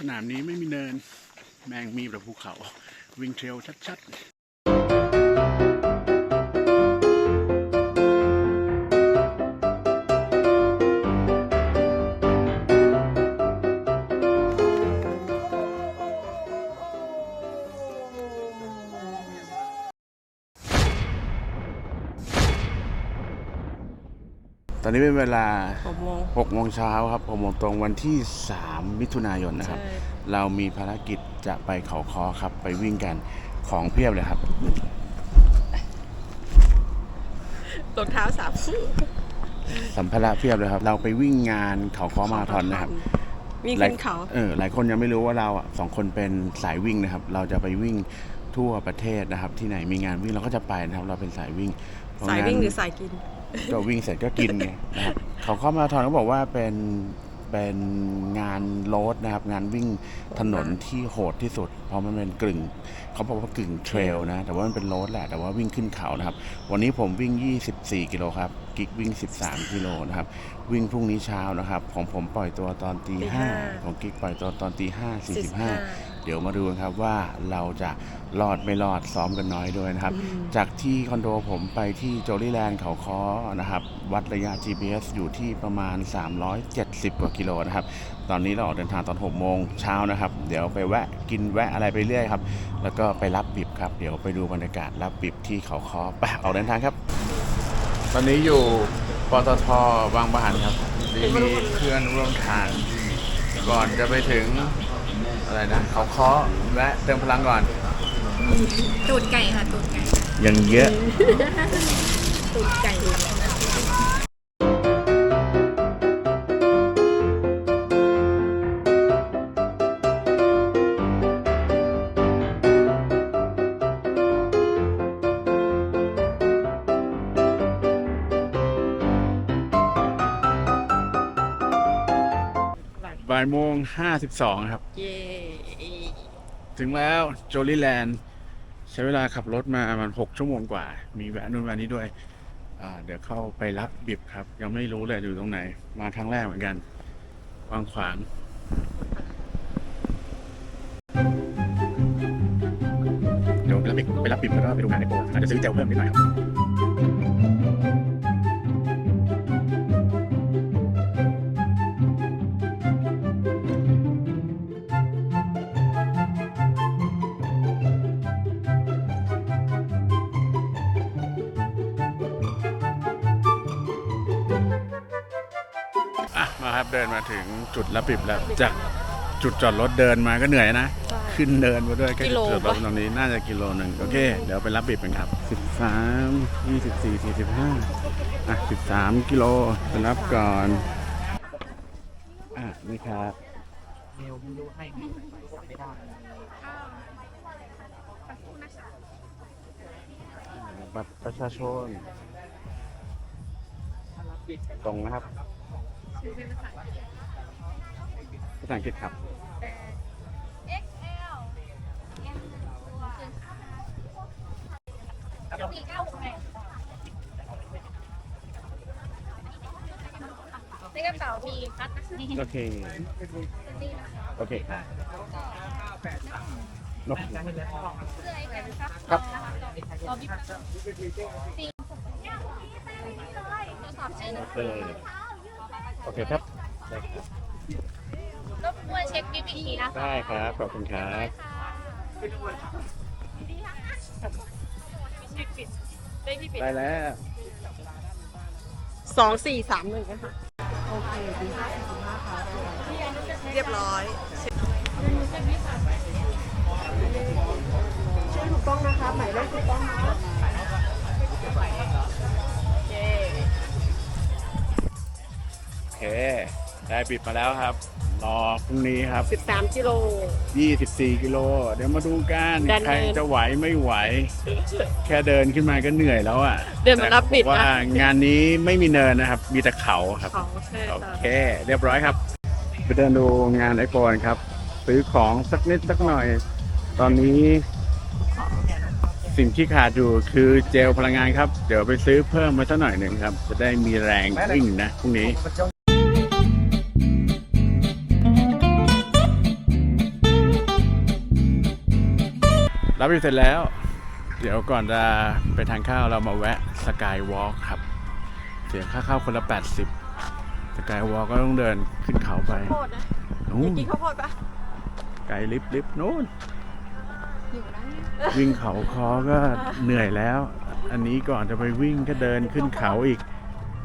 สนามนี้ไม่มีเนิน แม่งมีแบบภูเขา วิ่งเทรลชัดๆ อนนี้เป็นเวลาหกโมง6โมงเช้าครับ6โมงตรงวันที่ 3 มิถุนายนนะครับใช่เรามีภารกิจจะไปเขาคอครับ ไปวิ่งกันของเพียบเลยครับรองเท้าสามคู่สัมภาระเพียบเลยครับ เราไปวิ่งงานเขาคอมาราธอนนะครับวิ่งหลายขึ้นเขาเออหลายคนยังไม่รู้ว่าเราอะสองคนเป็นสายวิ่งนะครับ เราจะไปวิ่งทั่วประเทศนะครับ ที่ไหนมีงานวิ่งเราก็จะไปนะครับ เราเป็นสายวิ่งเพะสายงั้นวิ่งหรือสายกิน ก็วิ่งเสร็จก็กินไงนะครับเขาเข้ามาทอนเขาบอกว่าเป็นเป็นงานโรดนะครับ งานวิ่งถนนที่โหดที่สุด เพราะมันเป็นกึ่งเขาบอกว่ากึ่งเทรลนะ แต่ว่ามันเป็นโรดแหละแต่ว่าวิ่งขึ้นเขานะครับ วันนี้ผมวิ่ง 24 กิโลครับกิ๊กวิ่ง 13 กิโลนะครับ วิ่งพรุ่งนี้เช้านะครับ ของผมปล่อยตัวตอนตีตีห้าห้าของกิ๊กปล่อยตัวตอนตีห้าสี่สิบห้า45เดี๋ยวมาดูกันครับว่าเราจะรอดไม่รอดซ้อมกันน้อยด้วยนะครับ จากที่คอนโดผมไปที่โจลี่แลนด์เขาค้อนะครับ วัดระยะ GPS อยู่ที่ประมาณ 370 กว่ากิโลนะครับ ตอนนี้เราออกเดินทางตอน 6 โมงเช้านะครับ เดี๋ยวไปแวะกินแวะอะไรไปเรื่อยครับ แล้วก็ไปรับบิบครับ เดี๋ยวไปดูบรรยากาศรับบิบที่เขาค้อไปออกเดินทางครับ ตอนนี้อยู่ปตทบางบานครับมีเพื่อนร่วมทางก่อนจะไปถึงอะไรนะเขาค้อแวะเติมพลังก่อน ตูดไก่ค่ะตูดไก่ยังเยอะ ตูดไก่ ห้าสิบสองครับ เย้ถึงแล้วโจลี่แลนด์ใช้เวลาขับรถมาประมาณหกชั่วโมงกว่า มีแวะนู่นแวะนี้ด้วย อ่า เดี๋ยวเข้าไปรับบิบครับ ยังไม่รู้เลยอยู่ตรงไหน มาครั้งแรกเหมือนกัน วางขวางเดี๋ยวไปรับบิบไปรับบิบแล้วก็ไปดูงานในโบสถ์อาจจะซื้อเจลเพิ่มนิดหน่อยครับ จุดรับบิบแล้วจากจุดจอดรถเดินมาก็เหนื่อยนะ ขึ้นเดินมาด้วยใกล้กิโลจุดรถปะตรงนี้น่าจะกิโลหนึ่งโอเค เดี๋ยวไปรับบิบกันครับ 13 24 45อะ13 กิโลไปรับก่อน อะ นี่ครับบัตรประชาชน ตรงนะครับภา ษาอังกฤษครับในกระเป๋ามีพัดนะคะโอเคโอเคครับโอเคเสื้อไอ้แบบครับครับรอบิ๊กสี่ทดสอบใช้นะเออโอเคครับได้ครับ รบกวนเช็คบิ๊กอีกทีนะคะได้ครับ ขอบคุณครับได้แล้ว สองสี่สามหนึ่งนะคะโอเคดีห้าสิบห้าค่ะเรียบร้อยชื่อถูกต้องนะคะหมายเลขถูกต้องนะเย้โอเค ได้บิดมาแล้วครับ รอพรุ่งนี้ครับสิบสามกิโล 24 กิโล เดี๋ยวมาดูกันดันเนิน ใครจะไหวไม่ไหว แค่เดินขึ้นมาก็เหนื่อยแล้วอะเดินมารับบิดนะแต่ว่างานนี้ไม่มีเนินนะครับ มีแต่เขาครับเขาใช่โอค่ะเค เรียบร้อยครับ ไปเดินดูงานไอโฟนครับ ซื้อของสักนิดสักหน่อย ตอนนี้ สิ่งที่ขาดอยู่คือเจลพลังงานครับ เดี๋ยวไปซื้อเพิ่มมาสักหน่อยหนึ่งครับ จะได้มีแรงวิ่งนะพรุ่งนี้ รับอยู่เสร็จแล้ว เดี๋ยวก่อนจะไปทานข้าวเรามาแวะสกายวอล์กครับ เสียค่าเข้าคนละ 80 สกายวอล์กก็ต้องเดินขึ้นเขาไปโคตรนะนู้นกินข้าวโพดปะไกลลิฟต์ลิฟต์นู้นอยู่นะวิ่งเขาคอก็เหนื่อยแล้ว อันนี้ก่อนจะไปวิ่งก็เดินขึ้นเขาอีก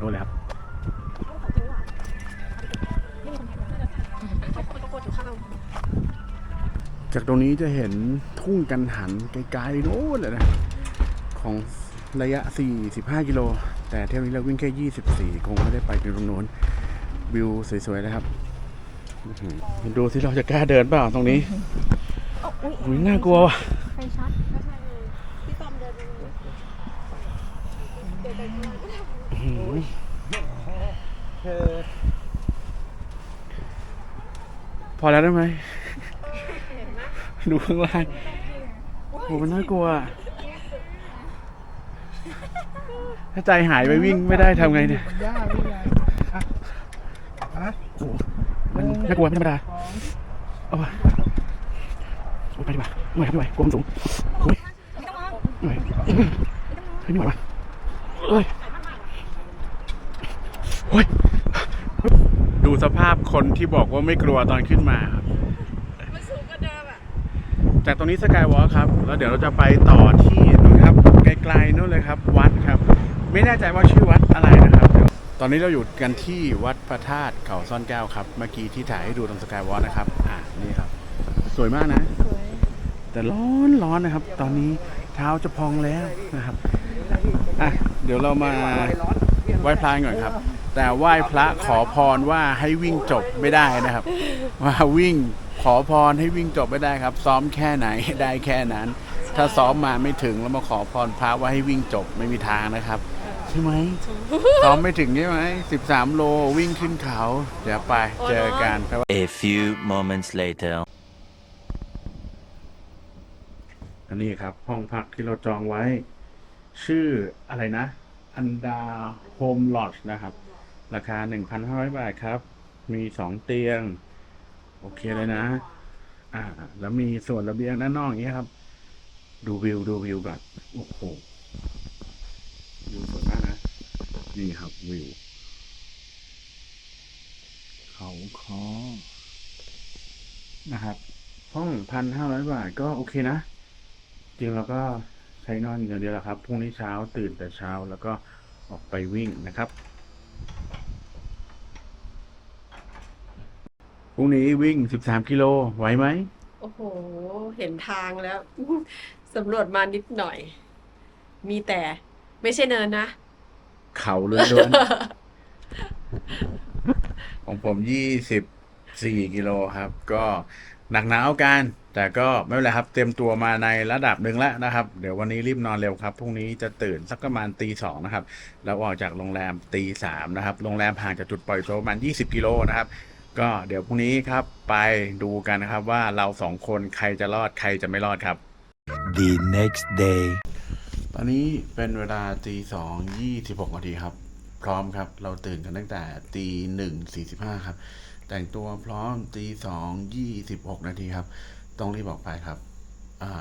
นู่นแหละครับ จากตรงนี้จะเห็นทุ่งกันหันไกลๆโน้นเลยนะ ของระยะ 45 กิโล แต่เที่ยวนี้เราวิ่งแค่ 24 คงไม่ได้ไปถึงตรงโน้น วิวสวยๆนะครับอื้อหือดูสิเราจะกล้าเดินเปล่าตรงนี้อุ้ยน่ากลัวว่ะไฟชัดพี่ตอมเดินไปเลยอื้อหือพอแล้วได้ไหม ดูข้างล่างโหมันน่ากลัวถ้าใจหายไปวิ่งไม่ได้ทำไงเนี่ยย่าไม่ใหญ่ฮะโอ้โหมันน่ากลัวไม่ธรรมดาเอาวะโอ้ไปดีกว่าไม่ไหวครับไม่ไหวกลัวมันสูงโอ้ยไม่ไหวเฮ้ยไม่ไหววะเอ้ยโอ้ยดูสภาพคนที่บอกว่าไม่กลัวตอนขึ้นมาครับ มันสูงกว่าเดิมอะ จากตรงนี้สกายวอล์ครับ แล้วเดี๋ยวเราจะไปต่อที่นู่นครับไกลๆนู่นเลยครับ วัดครับ ไม่แน่ใจว่าชื่อวัดอะไรนะครับ ตอนนี้เราอยู่กันที่วัดพระธาตุเขาซ่อนแก้วครับ เมื่อกี้ที่ถ่ายให้ดูตรงสกายวอล์นะครับ อ่านี่ครับ สวยมากนะ แต่ร้อนร้อนนะครับ ตอนนี้เท้าจะพองแล้วนะครับอะเดี๋ยวเรามาไหว้พระก่อนครับ แต่ไหว้พระขอพรว่าให้วิ่งจบไม่ได้นะครับ ว่าวิ่ง อพรให้วิ่งจบไม่ได้ครับ ซ้อมแค่ไหนได้แค่นั้น ถ้าซ้อมมาไม่ถึงแล้วมาขอพรพระว่าให้วิ่งจบไม่มีทางนะครับใช่ไหมซ้อมไม่ถึงใช่ไหมสิบสามโลวิ่งขึ้นเขา เดี๋ยวไปเจอกันไป A few moments later. อันนี้ครับ ห้องพักที่เราจองไว้ ชื่ออะไรนะ อันดาโฮมลอดนะครับ ราคา 1,500 บาทครับ มีสองเตียง โอเคเลยนะ อ่า แล้วมีส่วนระเบียงด้านนอกอย่างนี้ยครับ ดูวิวดูวิวก่อนโอ้โหวิวสวยมากนะ นี่ครับวิว เขาคอนะครับห้องพันห้าร้อยบาทก็โอเคนะ จริงเราก็ใช้นอนอย่างเดียวแหละครับ พรุ่งนี้เช้าตื่นแต่เช้าแล้วก็ออกไปวิ่งนะครับ พรุ่งนี้วิ่ง13กิโลไหวไหม โอ้โห เห็นทางแล้ว สำรวจมานิดหน่อย มีแต่ไม่ใช่เนินนะ เขาล้วนๆ ของผม24กิโลครับ ก็หนักหนาวกันแต่ก็ไม่เป็นไรครับ เตรียมตัวมาในระดับหนึ่งแล้วนะครับ เดี๋ยววันนี้รีบนอนเร็วครับพรุ่งนี้จะตื่นสักประมาณตีสองนะครับ แล้วออกจากโรงแรมตีสามนะครับ โรงแรมห่างจากจุดปล่อยตัวประมาณ20กิโลนะครับ ก็เดี๋ยวพรุ่งนี้ครับไปดูกันนะครับว่าเราสองคนใครจะรอดใครจะไม่รอดครับ The next day. ตอนนี้เป็นเวลาตีสองยี่สิบหกนาทีครับ พร้อมครับเราตื่นกันตั้งแต่ตีหนึ่งสี่สิบห้าครับ แต่งตัวพร้อมตีสองยี่สิบหกนาทีครับ ต้องรีบออกไปครับ อ่า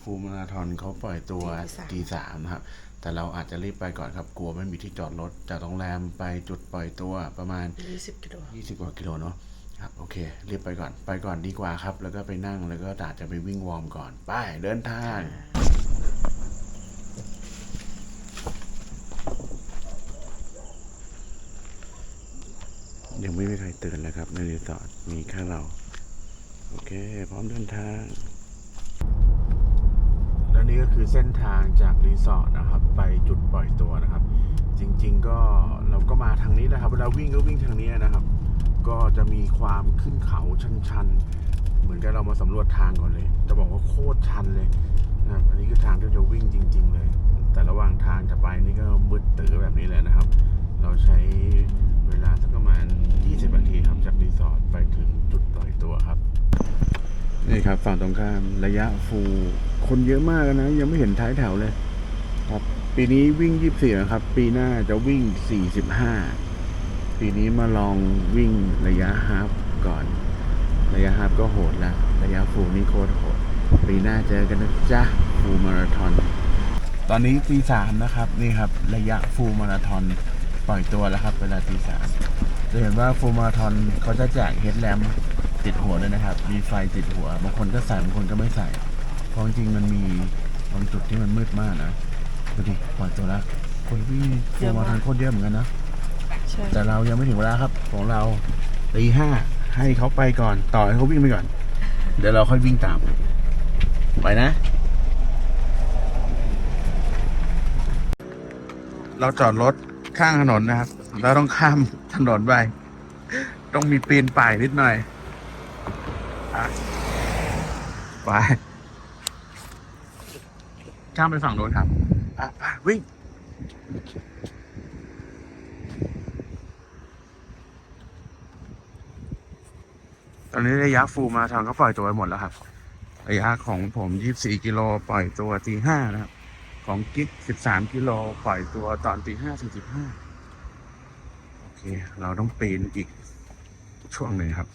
ฟูลมาราธอนเขาปล่อยตัวตีตีสาสามมนะครับ แต่เราอาจจะรีบไปก่อนครับ กลัวไม่มีที่จอดรถ จากโรงแรมไปจุดปล่อยตัวประมาณ 20กิโลยี่สิบกว่ากิโลเนาะครับโอเค รีบไปก่อนไปก่อนดีกว่าครับ แล้วก็ไปนั่งแล้วก็อาจจะไปวิ่งวอร์มก่อน ไปเดินทางยังไม่มีใครตื่นเลยครับ ในรีสอร์ทมีแค่เรา โอเค พร้อมเดินทาง และนี่ก็คือเส้นทางจากรีสอร์ทนะครับ ไปจุดปล่อยตัวนะครับ จริง ๆ ก็เราก็มาทางนี้นะครับเวลาวิ่งก็วิ่งทางนี้นะครับ ก็จะมีความขึ้นเขาชันๆ เหมือนกับเรามาสำรวจทางก่อนเลย จะบอกว่าโคตรชันเลยนะครับอันนี้คือทางที่จะวิ่งจริง ๆ เลย แต่ระหว่างทางจะไปนี่ก็ม นี่ครับฝั่งตรงข้ามระยะฟูคนเยอะมากนะ ยังไม่เห็นท้ายแถวเลย ครับ ปีนี้วิ่ง 24 นะครับ ปีหน้าจะวิ่ง 45 ปีนี้มาลองวิ่งระยะฮาฟก่อน ระยะฮาฟก็โหดละระยะฟูนี่โคตรโหด ปีหน้าเจอกันนะจ๊ะฟูมาราธอนตอนนี้ตีสามนะครับ นี่ครับ ระยะฟูมาราธอนปล่อยตัวแล้วครับ เวลาตีสามจะเห็นว่าฟูมาราธอนเขาจะแจกเฮดแลม ติดหัวด้วยนะครับ มีไฟติดหัว บางคนก็ใส่บางคนก็ไม่ใส่ เพราะจริงๆมันมีบางจุดที่มันมืดมากนะดูดิปล่อยตัวแล้วคนวิ่งฟูลมาราธอนโคตรเยอะเหมือนกันนะ ใช่ แต่เรายังไม่ถึงเวลาครับ ของเราตีห้าให้เขาไปก่อน ต่อให้เขาวิ่งไปก่อน เดี๋ยวเราค่อยวิ่งตาม ไปนะ เราจอดรถข้างถนนนะครับ เราต้องข้ามถนนไป ต้องมีปีนป่ายนิดหน่อยอะ ไปข้ามไปฝั่งโน้นครับอะไปวิ่งตอนนี้ระยะฟูลมาราธอนก็ปล่อยตัวไปหมดแล้วครับ ระยะของผม24กิโลปล่อยตัวตีห้านะครับ ของกิ๊ก13กิโลปล่อยตัวตอนตีห้าสี่สิบห้าโอเค เราต้องปีนอีกช่วงหนึ่งครับ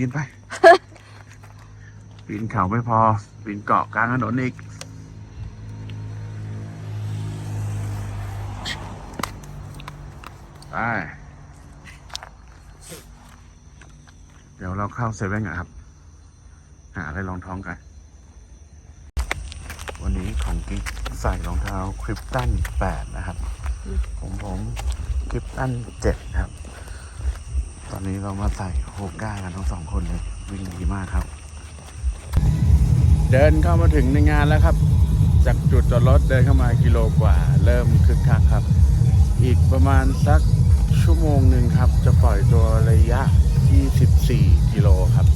ปีนไป ปีนเขาไม่พอ ปีนเกาะกลางถนนอีก ไป เดี๋ยวเราเข้าเซเว่นกันครับ หาอะไรรองท้องกัน วันนี้ของกิ๊กใส่รองเท้าคริปตัน8นะครับ ผมผมคริปตัน7ครับ ตอนนี้เรามาใส่โฮก้ากันทั้งสองคนเลยวิ่งดีมากครับ เดินเข้ามาถึงในงานแล้วครับ จากจุดจอดรถเดินเข้ามากิโลกว่า เริ่มคึกคักครับ อีกประมาณสักชั่วโมงหนึ่งครับ จะปล่อยตัวระยะ 24 กิโลครับ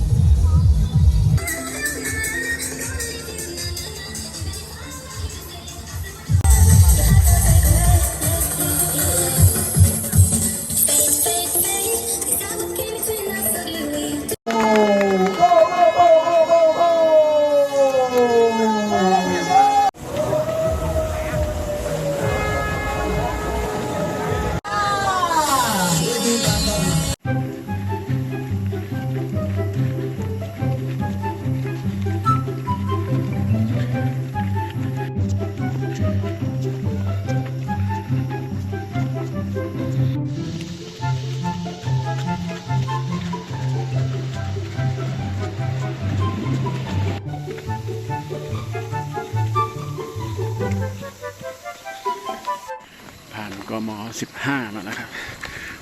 15มาแล้วนะครับ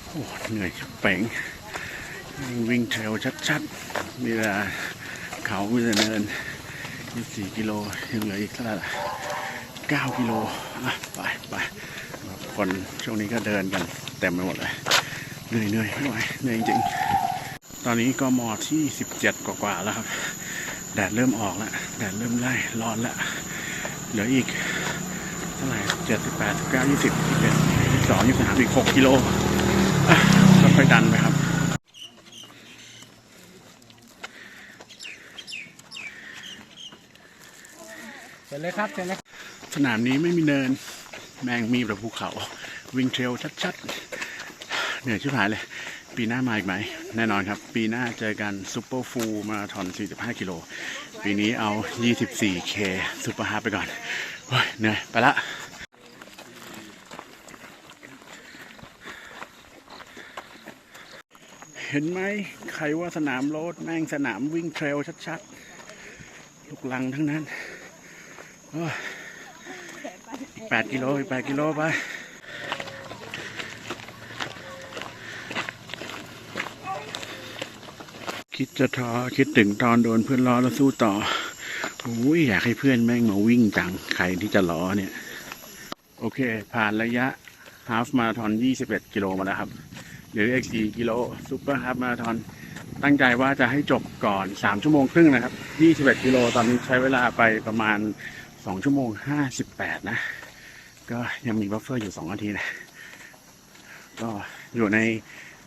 โอ้เหนื่อยชิบเป๋งวิ่งเทรลชัดๆ มีเวลาเขามีแต่เนิน24กิโลยังเหลืออีกเท่าไหร่9กิโลอะไปไปคนช่วงนี้ก็เดินกันเต็มไปหมดเลยเหนื่อยเหนื่อยไม่ไหวเหนื่อยจริงตอนนี้ก็มอที่ 17 กว่าๆแล้วครับ แดดเริ่มออกแล้วแดดเริ่มไล่ร้อนแล้วเหลืออีกเท่าไหร่เจ็ดสิบแปดสิบเก้ายี่สิบยี่สิบเอ็ด สิบสองยี่สิบสามอีกหกกิโลอะค่อยๆดันไปครับ เสร็จเลยครับเสร็จเลยสนามนี้ไม่มีเนิน แมงมีแต่ภูเขา วิ่งเทรลชัดๆ เหนื่อยชิบหายเลย ปีหน้ามาอีกไหม แน่นอนครับ ปีหน้าเจอกันซูเปอร์ฟูลมาราธอน 45 กิโล ปีนี้เอา 24K ซูเปอร์ฮาร์ไปก่อนโอ้ยเหนื่อย ไปละ เห็นไหมใครว่าสนามโรดแม่งสนามวิ่งเทรลชัดๆ ลูกลังทั้งนั้นอ้ยแปดกิโลอีกแปดกิโลไปคิดจะท้อคิดถึงตอนโดนเพื่อนล้อแล้วสู้ต่อโอ้ยอยากให้เพื่อนแม่งมาวิ่งจัง ใครที่จะล้อเนี่ย โอเค ผ่านระยะฮาฟมาราธอน 21 กิโลมาแล้วครับ หลืออีก4กิโลซูเปอร์ฮาฟมาราธอนตั้งใจว่าจะให้จบก่อน 3 ชั่วโมงครึ่งนะครับ 21 กิโลตอนนี้ใช้เวลาไปประมาณ 2 ชั่วโมง 58 นะ ก็ยังมีบัฟเฟอร์อยู่ 2 นาทีนะ ก็อยู่ใน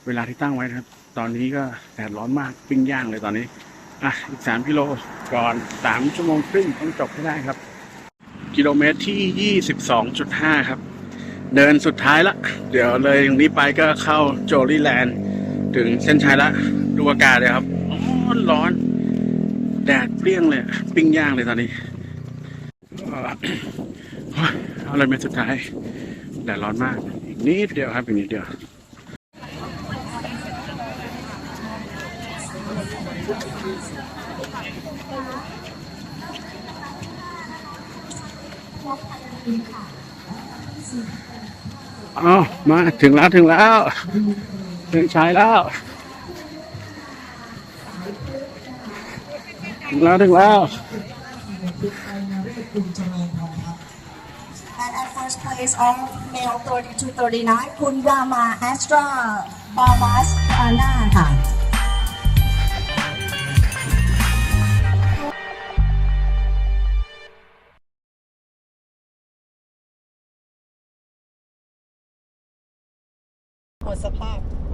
เวลาที่ตั้งไว้นะครับ ตอนนี้ก็แดดร้อนมากปิ้งย่างเลยตอนนี้อะอีก 3 กิโลก่อน 3 ชั่วโมงครึ่งต้องจบให้ได้ครับ กิโลเมตรที่ 22.5 ครับ เดินสุดท้ายละ เดี๋ยวเลยตรงนี้ไปก็เข้าโจลี่แลนด์ ถึงเส้นชัยละ ดูอากาศเลยครับร้อนร้อน แดดเปรี้ยงเลย ปิ้งย่างเลยตอนนี้เอ่อโอ้ยเอาอะไรเป็นสุดท้ายแดดร้อนมากอีกนิดเดียวครับอีกนิดเดียว มาถึงแล้วถึงแล้ว ถึงชายแล้ว ถึงแล้วถึงแล้ว And at first place of male 32 39 คุณยามาแอสตราบามาสอาน่าค่ะ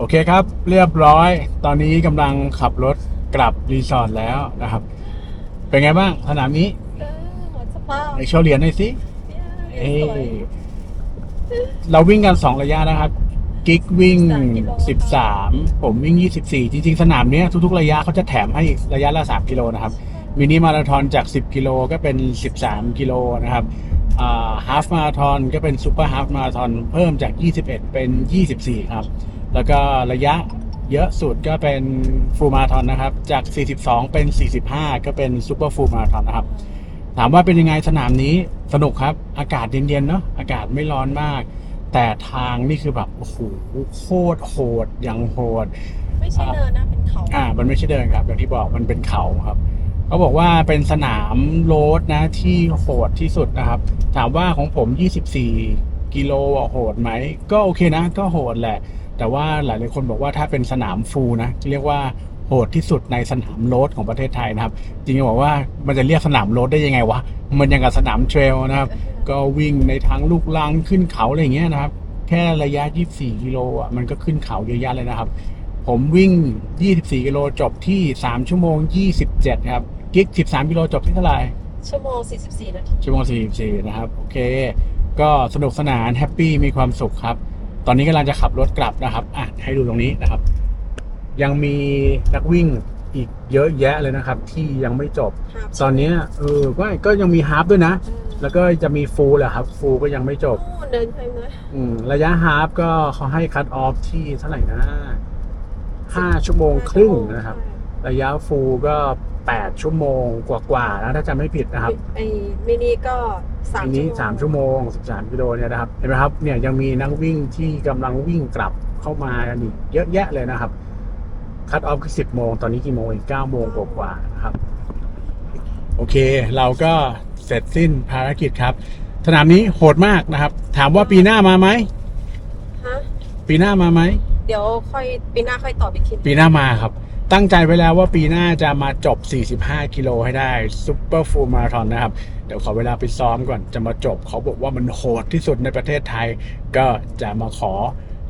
โอเคครับ เรียบร้อย ตอนนี้กำลังขับรถกลับรีสอร์ทแล้วนะครับ เป็นไงบ้างสนามนี้เออหมดสภาพไอโชว์เหรียญหน่อยสิเอ้สวยเราวิ่งกันสองระยะนะครับ กิ๊กวิ่ง13กิโล13ผมวิ่ง24จริงๆ สนามเนี้ยทุกๆ ระยะเขาจะแถมให้ระยะละ3กิโลนะครับ มินิมาราธอนจาก10กิโลก็เป็น13กิโลนะครับฮาฟมาราธอนก็เป็นซูเปอร์ฮาฟมาราธอนเพิ่มจาก21เป็น24ครับ แล้วก็ระยะเยอะสุดก็เป็นฟูลมาราธอนนะครับ จาก 42 เป็น 45 ก็เป็นซูเปอร์ฟูลมาราธอนนะครับ ถามว่าเป็นยังไงสนามนี้สนุกครับ อากาศเย็นๆเนาะอากาศไม่ร้อนมาก แต่ทางนี่คือแบบโอ้โหโคตรโหดอย่างโหด ไม่ใช่เนินนะเป็นเขาอ่า มันไม่ใช่เดินครับ อย่างที่บอกมันเป็นเขาครับเขาบอกว่าเป็นสนามโรดนะที่โหดที่สุดนะครับ ถามว่าของผม 24 กิโลอะโหดไหม ก็โอเคนะ ก็โหดแหละ แต่ว่าหลายๆคนบอกว่าถ้าเป็นสนามฟูลนะ เรียกว่าโหดที่สุดในสนามโรดของประเทศไทยนะครับ จริงๆบอกว่ามันจะเรียกสนามโรดได้ยังไงวะ มันยังกับสนามเทรลนะครับ ก็วิ่งในทางลูกลังขึ้นเขาอะไรอย่างเงี้ยนะครับ แค่ระยะ 24 กิโลอะ มันก็ขึ้นเขาเยอะแยะเลยนะครับ ผมวิ่ง 24 กิโลจบที่ 3 ชั่วโมง 27 ครับ กิ๊ก 13 กิโลจบที่เท่าไหร่ ชั่วโมง 44 นาที ชั่วโมง 44 นะครับ โอเคก็สนุกสนานแฮปปี้มีความสุขครับ ตอนนี้กำลังจะขับรถกลับนะครับอะให้ดูตรงนี้นะครับ ยังมีนักวิ่งอีกเยอะแยะเลยนะครับ ที่ยังไม่จบ ตอนเนี้ยเออก็ก็ยังมีฮาล์ฟด้วยนะ แล้วก็จะมีฟูลแหละครับ ฟูลก็ยังไม่จบโอ้เดินไปเลยอืมระยะฮาล์ฟก็เขาให้คัตออฟที่เท่าไหร่นะห้าชั่วโมงครึ่งนะครับ ระยะฟูลก็ แปดชั่วโมงกว่าๆนะถ้าจำไม่ผิดนะครับไอ้มินิก็สามอันนี้สามชั่วโมงสิบสามกิโลเนี่ยนะครับเห็นไหมครับเนี่ยยังมีนักวิ่งที่กำลังวิ่งกลับเข้ามากันอีกเยอะแยะเลยนะครับคัตออฟคือสิบโมง ตอนนี้กี่โมงอีกเก้าโมงกว่าๆนะครับ โอเค เราก็เสร็จสิ้นภารกิจครับ สนามนี้โหดมากนะครับ ถามว่าปีหน้ามาไหมฮะปีหน้ามาไหมเดี๋ยวค่อยปีหน้าค่อยตอบอีกทีปีหน้ามาครับ ตั้งใจไว้แล้วว่าปีหน้าจะมาจบ 45 กิโลให้ได้ซุปเปอร์ฟูลมาราธอนนะครับ เดี๋ยวขอเวลาไปซ้อมก่อนจะมาจบ เขาบอกว่ามันโหดที่สุดในประเทศไทย ก็จะมาขอ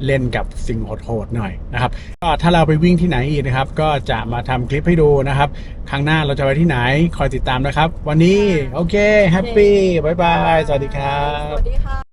เล่นกับสิ่งโหดๆหน่อยนะครับก็ถ้าเราไปวิ่งที่ไหนอีกนะครับ ก็จะมาทำคลิปให้ดูนะครับ ครั้งหน้าเราจะไปที่ไหนคอยติดตามนะครับ วันนี้โอเคแฮปปี้บายบายสวัสดีครัสบวัสดีค่ะ